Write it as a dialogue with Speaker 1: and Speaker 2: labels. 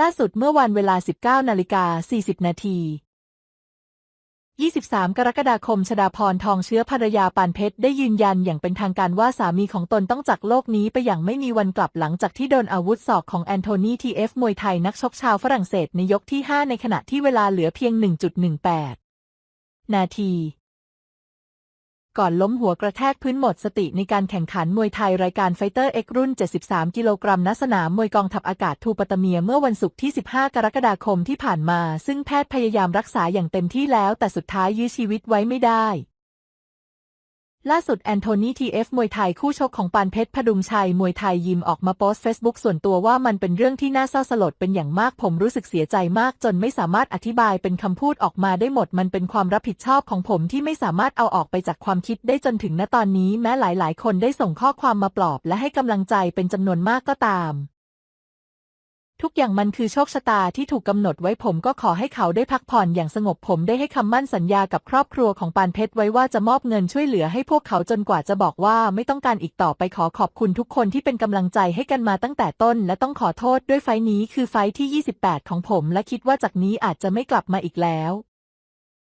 Speaker 1: ล่าสุดเมื่อวันเวลา 19 นาฬิกา 40 นาที 23 กรกฎาคม ชดาพรทองเชื้อภรรยาปานเพชร ได้ยืนยันอย่างเป็นทางการว่าสามีของตนต้องจากโลกนี้ไปอย่างไม่มีวันกลับหลังจากที่โดนอาวุธศอกของแอนโทนีทีเอฟมวยไทยนักชกชาวฝรั่งเศสในยกที่ 5 ในขณะที่เวลาเหลือเพียง 1.18 นาที ก่อนล้มหัวกระแทกพื้นหมดสติในการแข่งขันมวยไทยรายการไฟเตอร์เอ็กรุ่น 73 กิโลกรัมณสนามมวยกองทัพอากาศทูปตเมียเมื่อวันศุกร์ที่ 15 กรกฎาคมที่ผ่านมา ซึ่งแพทย์พยายามรักษาอย่างเต็มที่แล้วแต่สุดท้ายยื้อชีวิตไว้ไม่ได้ ล่าสุดแอนโทนีทีเอฟมวยไทยคู่ชกของปานเพชรพดุงชัยมวยไทยยิมออกมาโพสต์เฟซบุ๊กส่วนตัวว่ามันเป็นเรื่องที่น่าเศร้าสลดเป็นอย่างมากผมรู้สึกเสียใจมากจนไม่สามารถอธิบายเป็นคำพูดออกมาได้หมด มันเป็นความรับผิดชอบของผมที่ไม่สามารถเอาออกไปจากความคิดได้จนถึงณตอนนี้ แม้หลาย ๆ คนได้ส่งข้อความมาปลอบและให้กำลังใจเป็นจำนวนมากก็ตาม ทุกอย่างมันคือโชคชะตาที่ถูกกำหนดไว้ผมก็ขอให้เขาได้พักผ่อนอย่างสงบผมได้ให้คำมั่นสัญญากับครอบครัวของปานเพชรไว้ว่าจะมอบเงินช่วยเหลือให้พวกเขาจนกว่าจะบอกว่าไม่ต้องการอีกต่อไปขอขอบคุณทุกคนที่เป็นกำลังใจให้กันมาตั้งแต่ต้น และต้องขอโทษด้วยไฟนี้คือไฟที่ 28 ของผม และคิดว่าจากนี้อาจจะไม่กลับมาอีกแล้ว